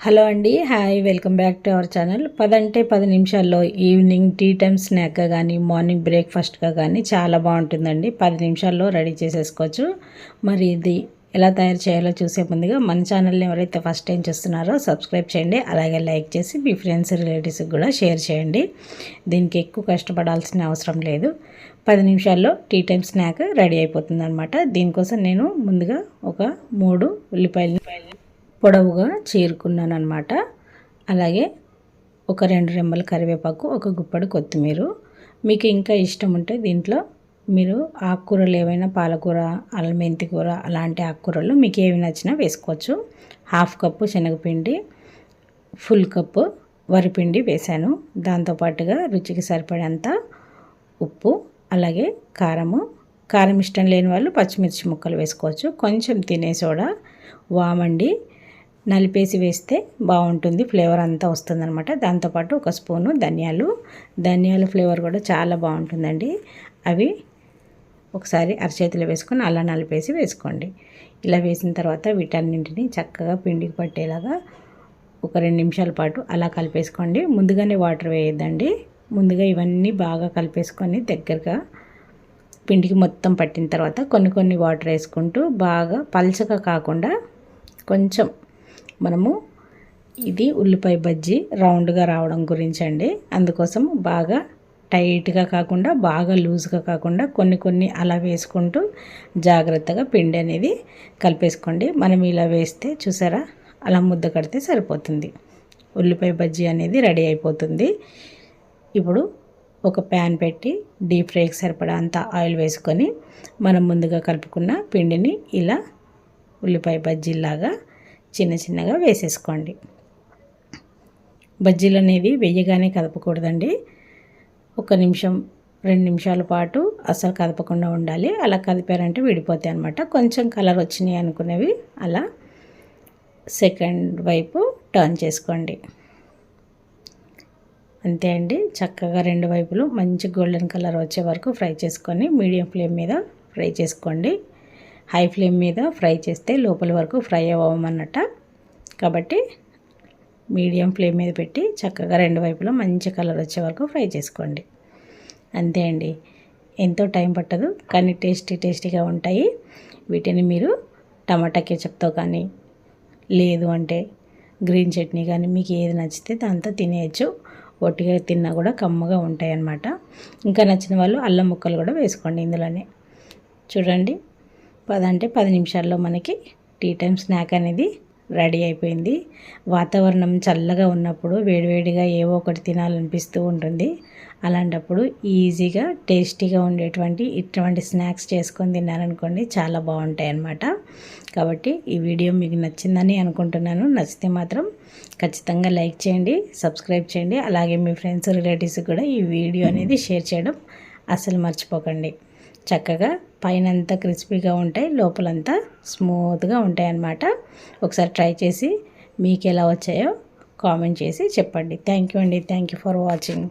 Hello అండి hi welcome back to our channel. పదంటే పది నిమిషాల్లో ఈవినింగ్ టీ టైమ్ స్నాక్గా కానీ మార్నింగ్ బ్రేక్ఫాస్ట్గా కానీ చాలా బాగుంటుందండి. పది నిమిషాల్లో రెడీ చేసేసుకోవచ్చు. మరి ఇది ఎలా తయారు చేయాలో చూసే ముందుగా మన ఛానల్ని ఎవరైతే ఫస్ట్ టైం చూస్తున్నారో సబ్స్క్రైబ్ చేయండి. అలాగే లైక్ చేసి మీ ఫ్రెండ్స్ రిలేటివ్స్కి కూడా షేర్ చేయండి. దీనికి ఎక్కువ కష్టపడాల్సిన అవసరం లేదు. పది నిమిషాల్లో టీ టైమ్ స్నాక్ రెడీ అయిపోతుంది అనమాట దీనికోసం నేను ముందుగా ఒక మూడు ఉల్లిపాయలు పొడవుగా చీరుకున్నాను అనమాట అలాగే ఒక రెండు రెమ్మల కరివేపాకు ఒక గుప్పడి కొత్తిమీర. మీకు ఇంకా ఇష్టం ఉంటే దీంట్లో మీరు ఆకుకూరలు ఏవైనా పాలకూర అల్లమెంతి కూర అలాంటి ఆకుకూరలు మీకు ఏవి నచ్చినా వేసుకోవచ్చు. హాఫ్ కప్పు శనగపిండి ఫుల్ కప్పు వరిపిండి వేశాను. దాంతోపాటుగా రుచికి సరిపడేంత ఉప్పు అలాగే కారము. కారం ఇష్టం లేని వాళ్ళు పచ్చిమిర్చి ముక్కలు వేసుకోవచ్చు. కొంచెం తినే సోడా వామండి. నలిపేసి వేస్తే బాగుంటుంది ఫ్లేవర్ అంతా వస్తుందనమాట దాంతోపాటు ఒక స్పూను ధనియాలు. ధనియాల ఫ్లేవర్ కూడా చాలా బాగుంటుందండి. అవి ఒకసారి అరచేతిలో వేసుకొని అలా నలిపేసి వేసుకోండి. ఇలా వేసిన తర్వాత వీటన్నింటిని చక్కగా పిండికి పట్టేలాగా ఒక రెండు నిమిషాల పాటు అలా కలిపేసుకోండి. ముందుగానే వాటర్ వేయద్దండి. ముందుగా ఇవన్నీ బాగా కలిపేసుకొని దగ్గరగా పిండికి మొత్తం పట్టిన తర్వాత కొన్ని కొన్ని వాటర్ వేసుకుంటూ బాగా పల్చగా కాకుండా కొంచెం మనము ఇది ఉల్లిపాయ బజ్జీ రౌండ్గా రావడం గురించి అండి అందుకోసం బాగా టైట్గా కాకుండా బాగా లూజ్గా కాకుండా కొన్ని కొన్ని అలా వేసుకుంటూ జాగ్రత్తగా పిండి అనేది కలిపేసుకోండి. మనం ఇలా వేస్తే చూసారా? అలా ముద్ద కడితే సరిపోతుంది. ఉల్లిపాయ బజ్జీ అనేది రెడీ అయిపోతుంది. ఇప్పుడు ఒక ప్యాన్ పెట్టి డీప్ ఫ్రైకి సరిపడా అంత ఆయిల్ వేసుకొని మనం ముందుగా కలుపుకున్న పిండిని ఇలా ఉల్లిపాయ బజ్జీలాగా చిన్న చిన్నగా వేసేసుకోండి. బజ్జీలు అనేది వెయ్యగానే కదపకూడదండి. ఒక నిమిషం రెండు నిమిషాల పాటు అసలు కదపకుండా ఉండాలి. అలా కదిపారంటే విడిపోతాయి అనమాట కొంచెం కలర్ వచ్చినాయి అనుకునేవి అలా సెకండ్ వైపు టర్న్ చేసుకోండి. అంతే అండి. చక్కగా రెండు వైపులు మంచి గోల్డెన్ కలర్ వచ్చే వరకు ఫ్రై చేసుకొని మీడియం ఫ్లేమ్ మీద ఫ్రై చేసుకోండి. హై ఫ్లేమ్ మీద ఫ్రై చేస్తే లోపల వరకు ఫ్రై అవ్వమన్నట్ట. కాబట్టి మీడియం ఫ్లేమ్ మీద పెట్టి చక్కగా రెండు వైపులా మంచి కలర్ వచ్చే వరకు ఫ్రై చేసుకోండి. అంతే అండి. ఎంతో టైం పట్టదు కానీ టేస్టీ టేస్టీగా ఉంటాయి. వీటిని మీరు టమాటా కెచప్తో కానీ లేదు అంటే గ్రీన్ చట్నీ కానీ మీకు ఏది నచ్చితే దాంతో తినేయచ్చు. ఒట్టిగా తిన్నా కూడా కమ్మగా ఉంటాయి అన్నమాట ఇంకా నచ్చిన వాళ్ళు అల్లం ముక్కలు కూడా వేసుకోండి ఇందులోనే. చూడండి. పదంటే పది నిమిషాల్లో మనకి టీ టైం స్నాక్ అనేది రెడీ అయిపోయింది. వాతావరణం చల్లగా ఉన్నప్పుడు వేడివేడిగా ఏవో ఒకటి తినాలనిపిస్తూ ఉంటుంది. అలాంటప్పుడు ఈజీగా టేస్టీగా ఉండేటువంటి ఇటువంటి స్నాక్స్ చేసుకొని తిన్నారనుకోండి చాలా బాగుంటాయి అన్నమాట కాబట్టి ఈ వీడియో మీకు నచ్చిందని అనుకుంటున్నాను. నచ్చితే మాత్రం ఖచ్చితంగా లైక్ చేయండి సబ్స్క్రైబ్ చేయండి. అలాగే మీ ఫ్రెండ్స్ రిలేటివ్స్ కూడా ఈ వీడియో అనేది షేర్ చేయడం అసలు మర్చిపోకండి. చక్కగా పైన అంతా క్రిస్పీగా ఉంటాయి లోపలంతా స్మూత్గా ఉంటాయి అన్నమాట ఒకసారి ట్రై చేసి మీకు ఎలా వచ్చాయో కామెంట్ చేసి చెప్పండి. థ్యాంక్ యూ అండి. Thank you for watching.